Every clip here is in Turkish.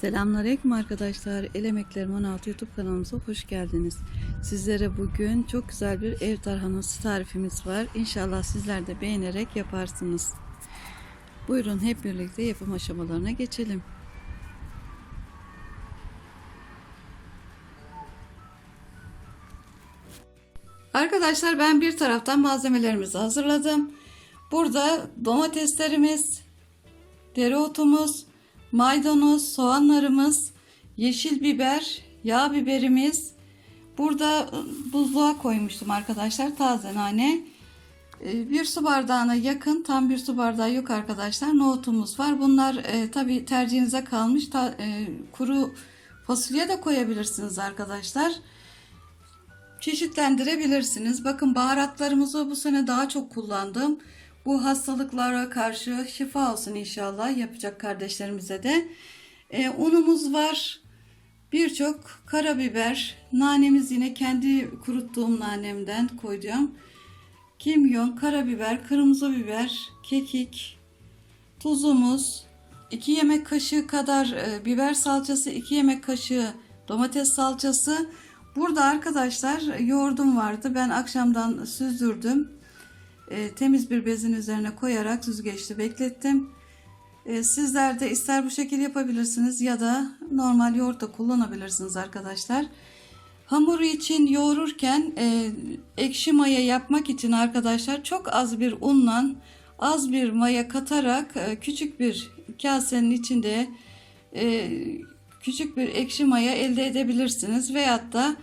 Selamünaleyküm arkadaşlar. El Emeklerim 16 YouTube kanalımıza hoş geldiniz. Sizlere bugün çok güzel bir ev tarhanası tarifimiz var. İnşallah sizler de beğenerek yaparsınız. Buyurun hep birlikte yapım aşamalarına geçelim. Arkadaşlar ben bir taraftan malzemelerimizi hazırladım. Burada domateslerimiz, dereotumuz, maydanoz, soğanlarımız, yeşil biber, yağ biberimiz. Burada ıı, buzluğa koymuştum arkadaşlar taze nane. Ee, Bir su bardağına yakın tam bir su bardağı yok arkadaşlar nohutumuz var. Bunlar e, tabi tercihinize kalmış Ta- e, kuru fasulye de koyabilirsiniz arkadaşlar. Çeşitlendirebilirsiniz. Bakın baharatlarımızı bu sene daha çok kullandım. Bu hastalıklara karşı şifa olsun inşallah yapacak kardeşlerimize de. Ee, unumuz var. Birçok karabiber, nanemiz yine kendi kuruttuğum nanemden koyacağım. Kimyon, karabiber, kırmızı biber, kekik, tuzumuz, 2 yemek kaşığı kadar e, biber salçası, 2 yemek kaşığı domates salçası. Burada arkadaşlar yoğurdum vardı. Ben akşamdan süzdürdüm. E, temiz bir bezin üzerine koyarak süzgeçte beklettim. E, sizler de ister bu şekilde yapabilirsiniz ya da normal yoğurt da kullanabilirsiniz arkadaşlar. Hamuru için yoğururken e, ekşi maya yapmak için arkadaşlar çok az bir unla az bir maya katarak e, küçük bir kasenin içinde e, küçük bir ekşi maya elde edebilirsiniz. Veyahut da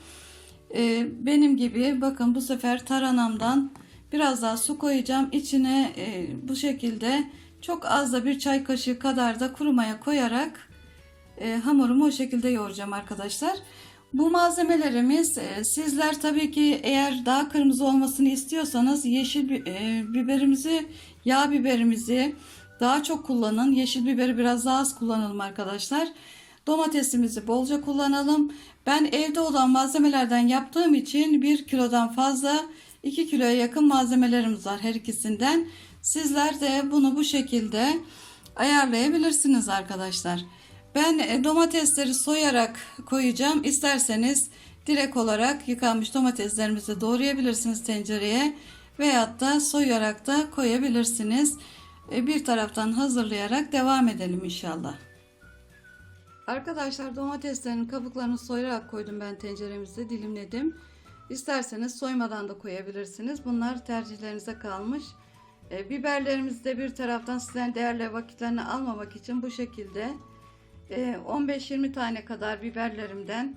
e, benim gibi bakın bu sefer taranamdan biraz daha su koyacağım. İçine e, bu şekilde çok az da bir çay kaşığı kadar da kuru maya koyarak e, hamurumu o şekilde yoğuracağım arkadaşlar. Bu malzemelerimiz e, sizler tabii ki eğer daha kırmızı olmasını istiyorsanız yeşil e, biberimizi, yağ biberimizi daha çok kullanın. Yeşil biberi biraz daha az kullanalım arkadaşlar. Domatesimizi bolca kullanalım. Ben evde olan malzemelerden yaptığım için 1 kilodan fazla 2 kiloya yakın malzemelerimiz var her ikisinden. Sizler de bunu bu şekilde ayarlayabilirsiniz arkadaşlar. Ben e, domatesleri soyarak koyacağım. İsterseniz direkt olarak yıkanmış domateslerimizi doğrayabilirsiniz tencereye veyahut da soyarak da koyabilirsiniz. E, Bir taraftan hazırlayarak devam edelim inşallah. Arkadaşlar domateslerin kabuklarını soyarak koydum ben tenceremize dilimledim. İsterseniz soymadan da koyabilirsiniz. Bunlar tercihlerinize kalmış. E, biberlerimizi de bir taraftan sizden değerli vakitlerini almamak için bu şekilde e, 15-20 tane kadar biberlerimden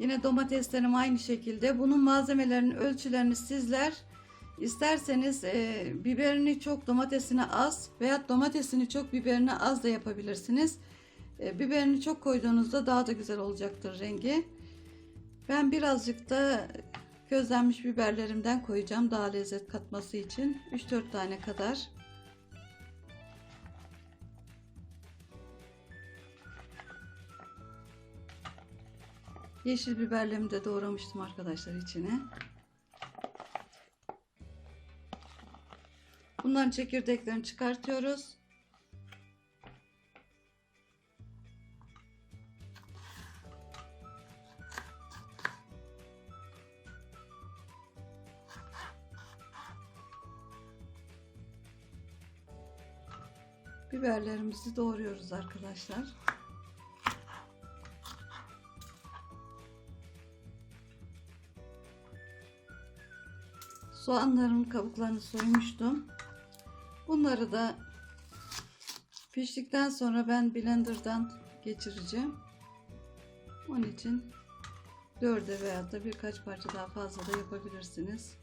yine domateslerim aynı şekilde. Bunun malzemelerinin ölçülerini sizler isterseniz e, biberini çok domatesine az veya domatesini çok biberini az da yapabilirsiniz. E, biberini çok koyduğunuzda daha da güzel olacaktır rengi. Ben birazcık da közlenmiş biberlerimden koyacağım daha lezzet katması için. 3-4 tane kadar. Yeşil biberlerimi de doğramıştım arkadaşlar içine. Bunların çekirdeklerini çıkartıyoruz. Biberlerimizi doğruyoruz arkadaşlar. Soğanlarımın kabuklarını soymuştum. Bunları da piştikten sonra ben blenderdan geçireceğim. Onun için dörde veya da birkaç parça daha fazla da yapabilirsiniz.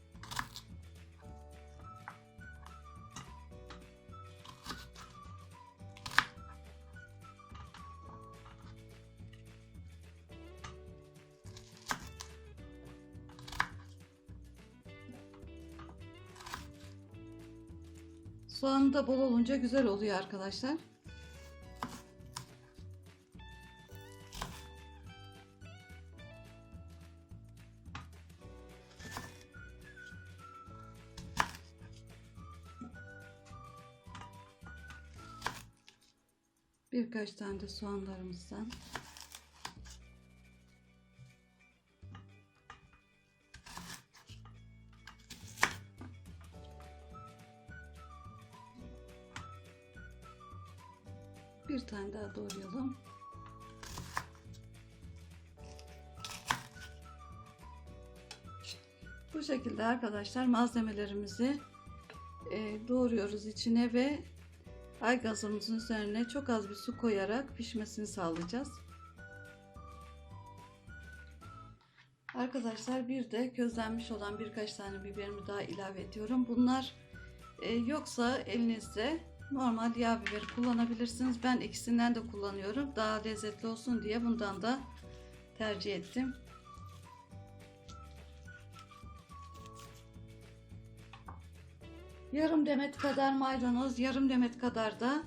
Da bol olunca güzel oluyor arkadaşlar. Birkaç tane de soğanlarımızdan. Bir tane daha doğrayalım. Bu şekilde arkadaşlar malzemelerimizi e, doğruyoruz içine ve aygazımızın üzerine çok az bir su koyarak pişmesini sağlayacağız. Arkadaşlar bir de közlenmiş olan birkaç tane biberimi daha ilave ediyorum. Bunlar e, yoksa elinizde normal yağ biberi kullanabilirsiniz. Ben ikisinden de kullanıyorum. Daha lezzetli olsun diye bundan da tercih ettim. Yarım demet kadar maydanoz, yarım demet kadar da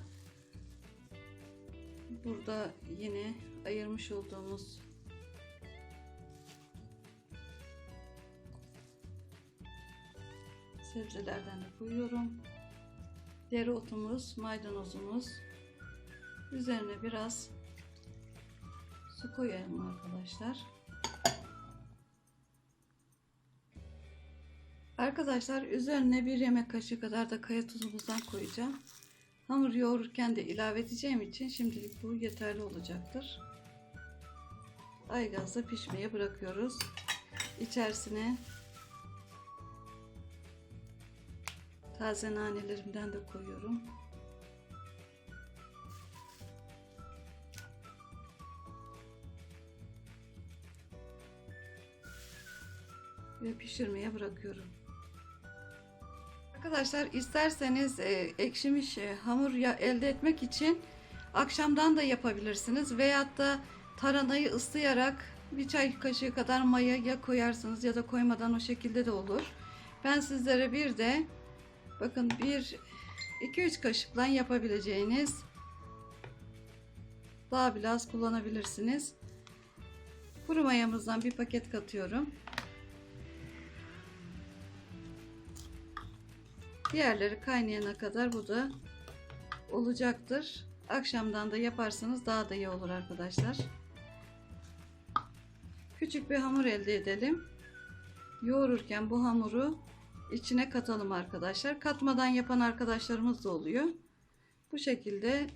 burada yine ayırmış olduğumuz sebzelerden de koyuyorum. Dereotumuz, maydanozumuz. Üzerine biraz su koyalım arkadaşlar. Arkadaşlar üzerine bir yemek kaşığı kadar da kaya tuzumuzdan koyacağım. Hamur yoğururken de ilave edeceğim için şimdilik bu yeterli olacaktır. Aygazda pişmeye bırakıyoruz. İçerisine taze nanelerimden de koyuyorum. Ve pişirmeye bırakıyorum. Arkadaşlar isterseniz e, ekşimiş e, hamur ya, elde etmek için akşamdan da yapabilirsiniz. Veyahut da taranayı ıslayarak bir çay kaşığı kadar maya ya koyarsınız ya da koymadan o şekilde de olur. Ben sizlere bir de bakın bir 2-3 kaşıkla yapabileceğiniz daha biraz kullanabilirsiniz. Kuru mayamızdan bir paket katıyorum. Diğerleri kaynayana kadar bu da olacaktır. Akşamdan da yaparsanız daha da iyi olur arkadaşlar. Küçük bir hamur elde edelim. Yoğururken bu hamuru içine katalım arkadaşlar. Katmadan yapan arkadaşlarımız da oluyor. Bu şekilde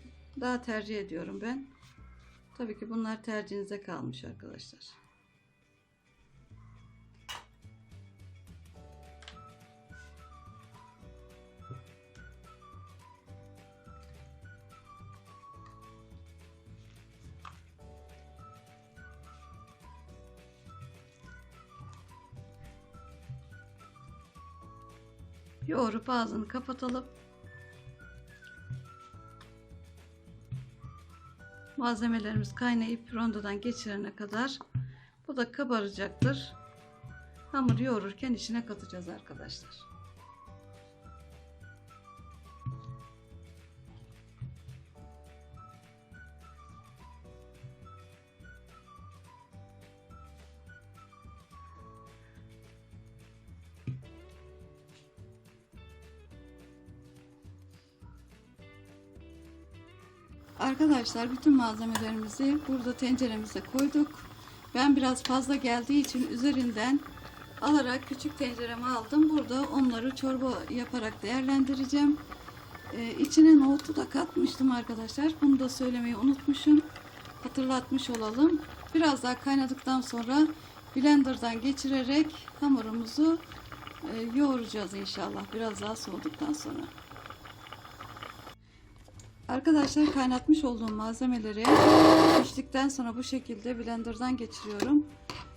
daha tercih ediyorum ben. Tabii ki bunlar tercihinize kalmış arkadaşlar. Yoğurup ağzını kapatalım. Malzemelerimiz kaynayıp rondodan geçirene kadar bu da kabaracaktır. Hamur yoğururken içine katacağız arkadaşlar. Arkadaşlar bütün malzemelerimizi burada tenceremize koyduk. Ben biraz fazla geldiği için üzerinden alarak küçük tencereme aldım. Burada onları çorba yaparak değerlendireceğim. Ee, içine nohutu da katmıştım arkadaşlar. Bunu da söylemeyi unutmuşum. Hatırlatmış olalım. Biraz daha kaynadıktan sonra blenderdan geçirerek hamurumuzu e, yoğuracağız inşallah. Biraz daha soğuduktan sonra. Arkadaşlar kaynatmış olduğum malzemeleri piştikten sonra bu şekilde blenderdan geçiriyorum.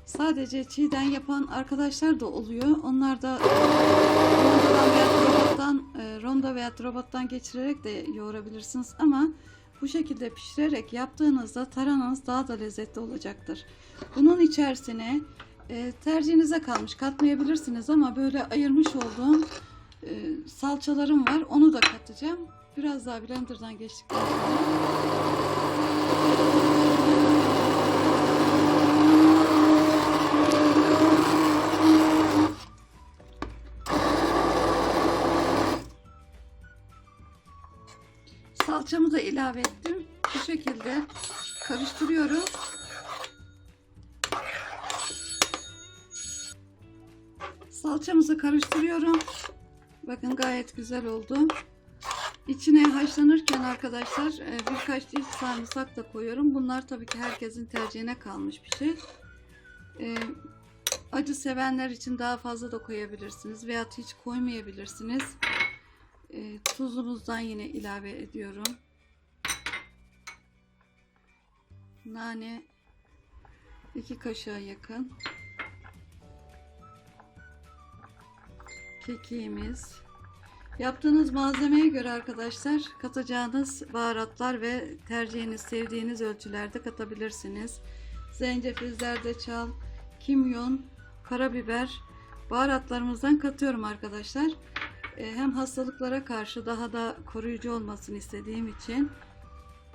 Sadece çiğden yapan arkadaşlar da oluyor. Onlar da rondodan veya robottan, e, ronda veya robottan geçirerek de yoğurabilirsiniz. Ama bu şekilde pişirerek yaptığınızda tarananız daha da lezzetli olacaktır. Bunun içerisine e, tercihinize kalmış katmayabilirsiniz ama böyle ayırmış olduğum e, salçalarım var. Onu da katacağım. Biraz daha blenderdan geçtikten salçamı da ilave ettim. Bu şekilde karıştırıyorum. Salçamızı karıştırıyorum. Bakın gayet güzel oldu. İçine haşlanırken arkadaşlar e, birkaç diş sarımsak da koyuyorum. Bunlar tabii ki herkesin tercihine kalmış bir şey. E, Acı sevenler için daha fazla da koyabilirsiniz veya hiç koymayabilirsiniz. E, tuzumuzdan yine ilave ediyorum. Nane 2 kaşığa yakın. Kekiğimiz. Yaptığınız malzemeye göre arkadaşlar katacağınız baharatlar ve tercihiniz sevdiğiniz ölçülerde katabilirsiniz. Zencefil, zerdeçal, kimyon, karabiber baharatlarımızdan katıyorum arkadaşlar. Ee, hem hastalıklara karşı daha da koruyucu olmasını istediğim için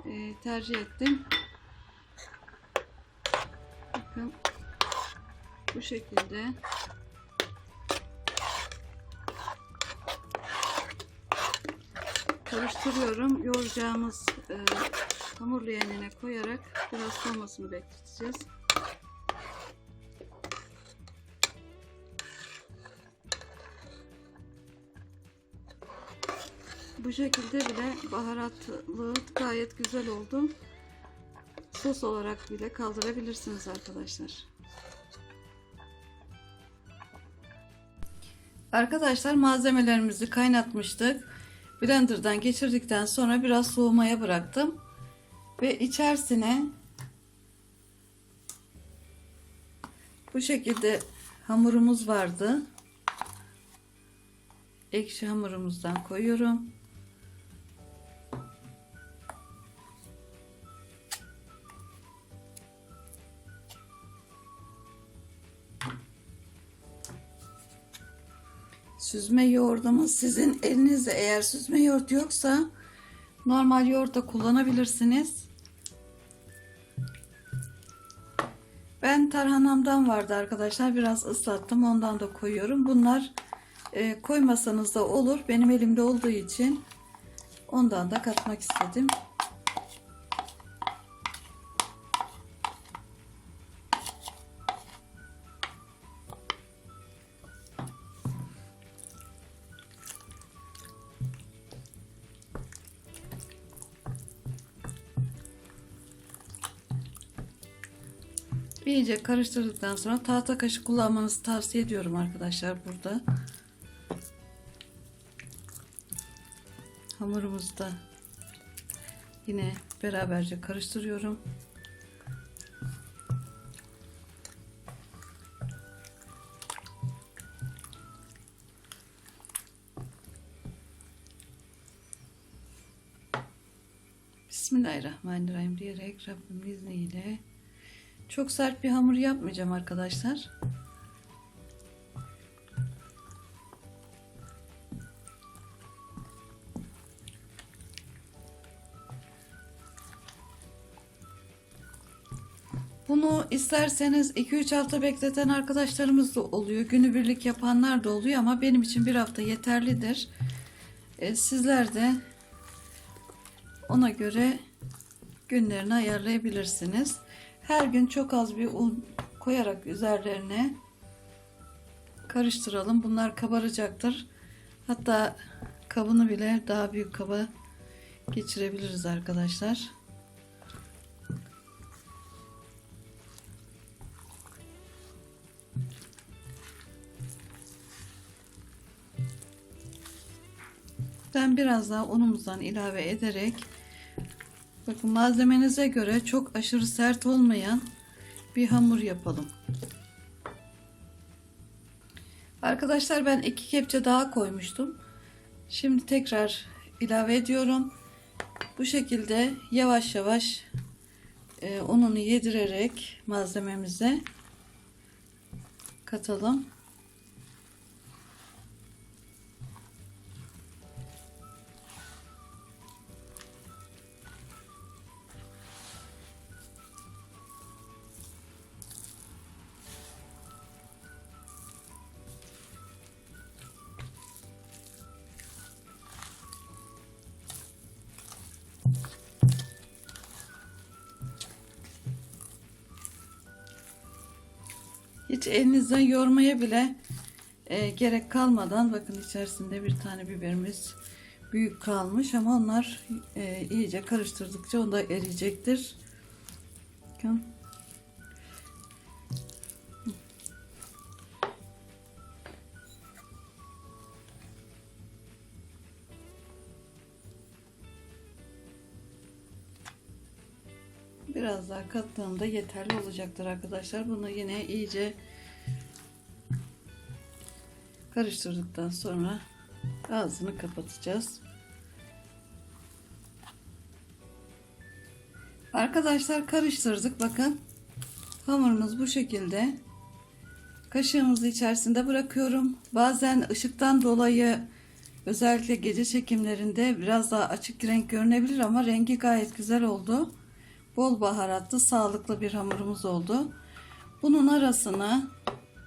e, tercih ettim. Bakın bu şekilde. Karıştırıyorum. Yoğuracağımız e, hamur leğenine koyarak biraz soğumasını bekleteceğiz. Bu şekilde bile baharatlı gayet güzel oldu. Sos olarak bile kaldırabilirsiniz arkadaşlar. Arkadaşlar malzemelerimizi kaynatmıştık. Blender'dan geçirdikten sonra biraz soğumaya bıraktım. Ve içerisine bu şekilde hamurumuz vardı. Ekşi hamurumuzdan koyuyorum. Süzme yoğurdumuz sizin elinizde eğer süzme yoğurt yoksa normal yoğurt da kullanabilirsiniz. Ben tarhanamdan vardı arkadaşlar. Biraz ıslattım. Ondan da koyuyorum. Bunlar e, koymasanız da olur. Benim elimde olduğu için ondan da katmak istedim. İyice karıştırdıktan sonra tahta kaşık kullanmanızı tavsiye ediyorum arkadaşlar burada. Hamurumuzu da yine beraberce karıştırıyorum. Bismillahirrahmanirrahim diyerek Rabbim izniyle çok sert bir hamur yapmayacağım arkadaşlar. Bunu isterseniz 2-3 hafta bekleten arkadaşlarımız da oluyor. Günübirlik yapanlar da oluyor ama benim için bir hafta yeterlidir. E, sizler de ona göre günlerini ayarlayabilirsiniz. Her gün çok az bir un koyarak üzerlerine karıştıralım. Bunlar kabaracaktır. Hatta kabını bile daha büyük kaba geçirebiliriz arkadaşlar. Ben biraz daha unumuzdan ilave ederek bakın malzemenize göre çok aşırı sert olmayan bir hamur yapalım. Arkadaşlar ben iki kepçe daha koymuştum. Şimdi tekrar ilave ediyorum. Bu şekilde yavaş yavaş e, ununu yedirerek malzememize katalım. Hiç elinizden yormaya bile e, gerek kalmadan bakın içerisinde bir tane biberimiz büyük kalmış ama onlar e, iyice karıştırdıkça o da eriyecektir. Bakın. Daha kattığımda yeterli olacaktır arkadaşlar. Bunu yine iyice karıştırdıktan sonra ağzını kapatacağız. Arkadaşlar karıştırdık. Bakın hamurumuz bu şekilde. Kaşığımızı içerisinde bırakıyorum. Bazen ışıktan dolayı özellikle gece çekimlerinde biraz daha açık renk görünebilir ama rengi gayet güzel oldu. Bol baharatlı, sağlıklı bir hamurumuz oldu. Bunun arasına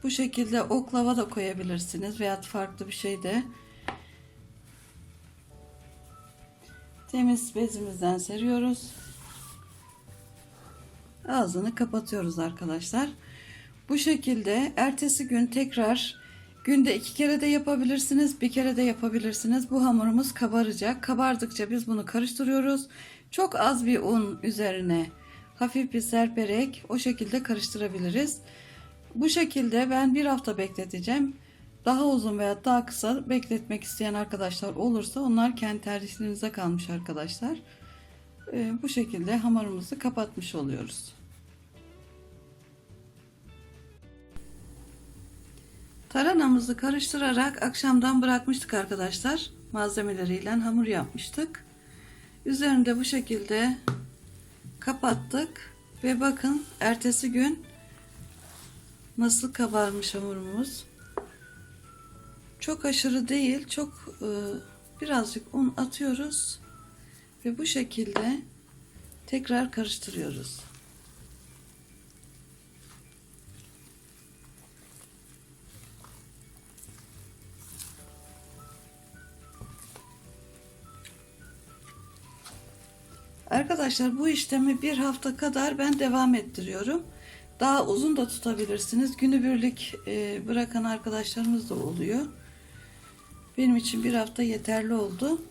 bu şekilde oklava da koyabilirsiniz veya farklı bir şey de. Temiz bezimizden seriyoruz. Ağzını kapatıyoruz arkadaşlar. Bu şekilde ertesi gün tekrar günde iki kere de yapabilirsiniz, bir kere de yapabilirsiniz. Bu hamurumuz kabaracak. Kabardıkça biz bunu karıştırıyoruz. Çok az bir un üzerine hafif bir serperek o şekilde karıştırabiliriz. Bu şekilde ben bir hafta bekleteceğim. Daha uzun veya daha kısa bekletmek isteyen arkadaşlar olursa onlar kendi tercihlerinize kalmış arkadaşlar. Ee, bu şekilde hamurumuzu kapatmış oluyoruz. Taranamızı karıştırarak akşamdan bırakmıştık arkadaşlar. Malzemeleriyle hamur yapmıştık. Üzerinde bu şekilde kapattık ve bakın ertesi gün nasıl kabarmış hamurumuz. Çok aşırı değil, çok e, birazcık un atıyoruz ve bu şekilde tekrar karıştırıyoruz. Arkadaşlar bu işlemi bir hafta kadar ben devam ettiriyorum. Daha uzun da tutabilirsiniz. Günübirlik e, bırakan arkadaşlarımız da oluyor. Benim için bir hafta yeterli oldu.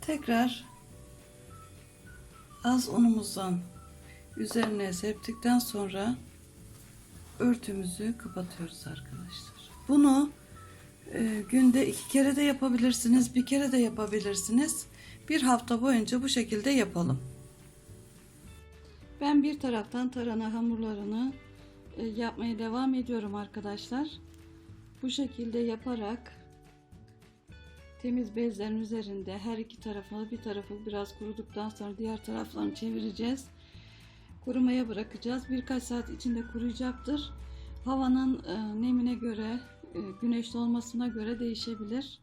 Tekrar az unumuzdan üzerine serptikten sonra örtümüzü kapatıyoruz arkadaşlar. Bunu e, günde iki kere de yapabilirsiniz, bir kere de yapabilirsiniz. Bir hafta boyunca bu şekilde yapalım. Ben bir taraftan tarhana hamurlarını e, yapmaya devam ediyorum arkadaşlar. Bu şekilde yaparak temiz bezlerin üzerinde her iki tarafı bir tarafı biraz kuruduktan sonra diğer taraflarını çevireceğiz kurumaya bırakacağız. Birkaç saat içinde kuruyacaktır. Havanın e, nemine göre, e, güneşli olmasına göre değişebilir.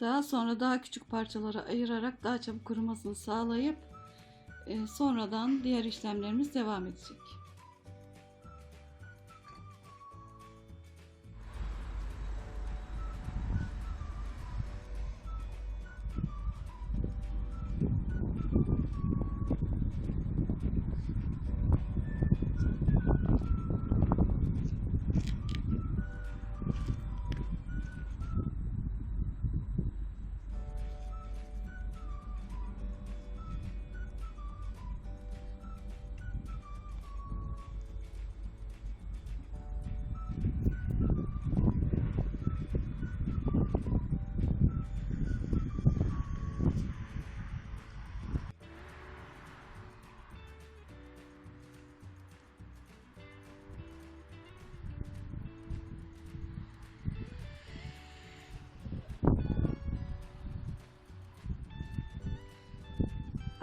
Daha sonra daha küçük parçalara ayırarak daha çabuk kurumasını sağlayıp e, sonradan diğer işlemlerimiz devam edecek.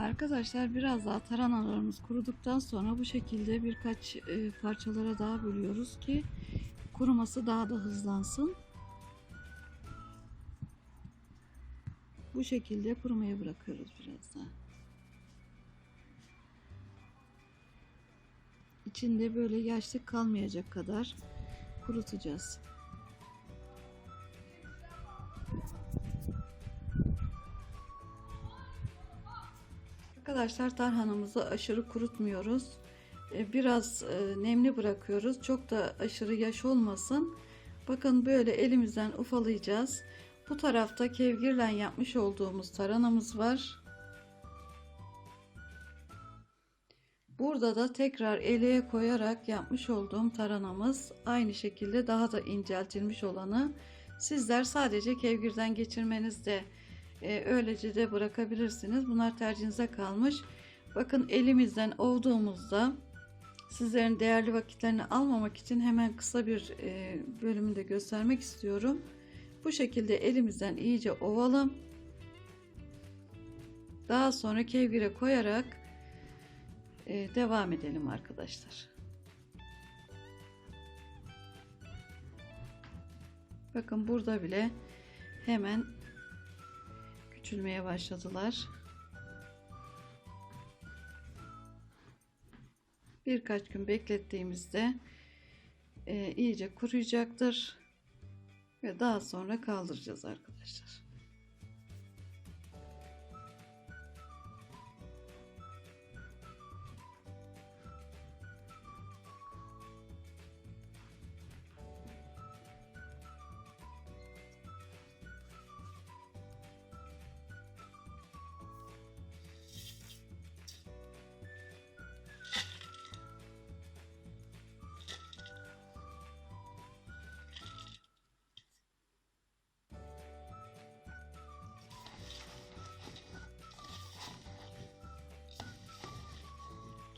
Arkadaşlar biraz daha tarhanalarımız kuruduktan sonra bu şekilde birkaç e, parçalara daha bölüyoruz ki kuruması daha da hızlansın. Bu şekilde kurumaya bırakıyoruz biraz daha. içinde böyle yaşlık kalmayacak kadar kurutacağız. Arkadaşlar tarhanamızı aşırı kurutmuyoruz. E, Biraz e, nemli bırakıyoruz. Çok da aşırı yaş olmasın. Bakın böyle elimizden ufalayacağız. Bu tarafta kevgirle yapmış olduğumuz taranamız var. Burada da tekrar eleğe koyarak yapmış olduğum taranamız aynı şekilde daha da inceltilmiş olanı sizler sadece kevgirden geçirmenizde e, öylece de bırakabilirsiniz. Bunlar tercihinize kalmış. Bakın elimizden ovduğumuzda sizlerin değerli vakitlerini almamak için hemen kısa bir e, bölümünü göstermek istiyorum. Bu şekilde elimizden iyice ovalım. Daha sonra kevgire koyarak e, devam edelim arkadaşlar. Bakın burada bile hemen küçülmeye başladılar. Birkaç gün beklettiğimizde e, iyice kuruyacaktır ve daha sonra kaldıracağız arkadaşlar.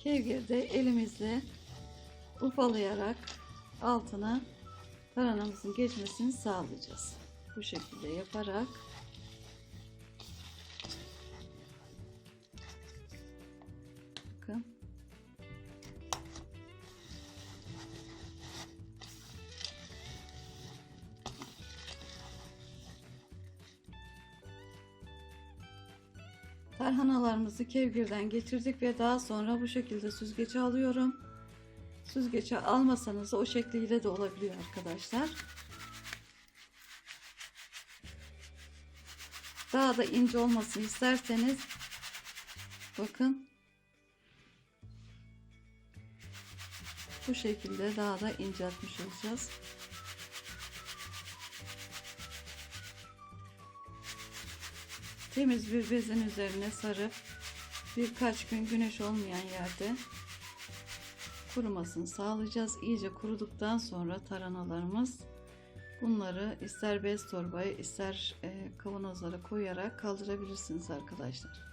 Kevgirde elimizle ufalayarak altına taranamızın geçmesini sağlayacağız. Bu şekilde yaparak kevgirden geçirdik ve daha sonra bu şekilde süzgece alıyorum. Süzgece almasanız da o şekliyle de olabiliyor arkadaşlar. Daha da ince olmasını isterseniz bakın bu şekilde daha da inceltmiş olacağız. Temiz bir bezin üzerine sarıp birkaç gün güneş olmayan yerde kurumasını sağlayacağız. İyice kuruduktan sonra tarhanalarımız bunları ister bez torbaya ister e, kavanozlara koyarak kaldırabilirsiniz arkadaşlar.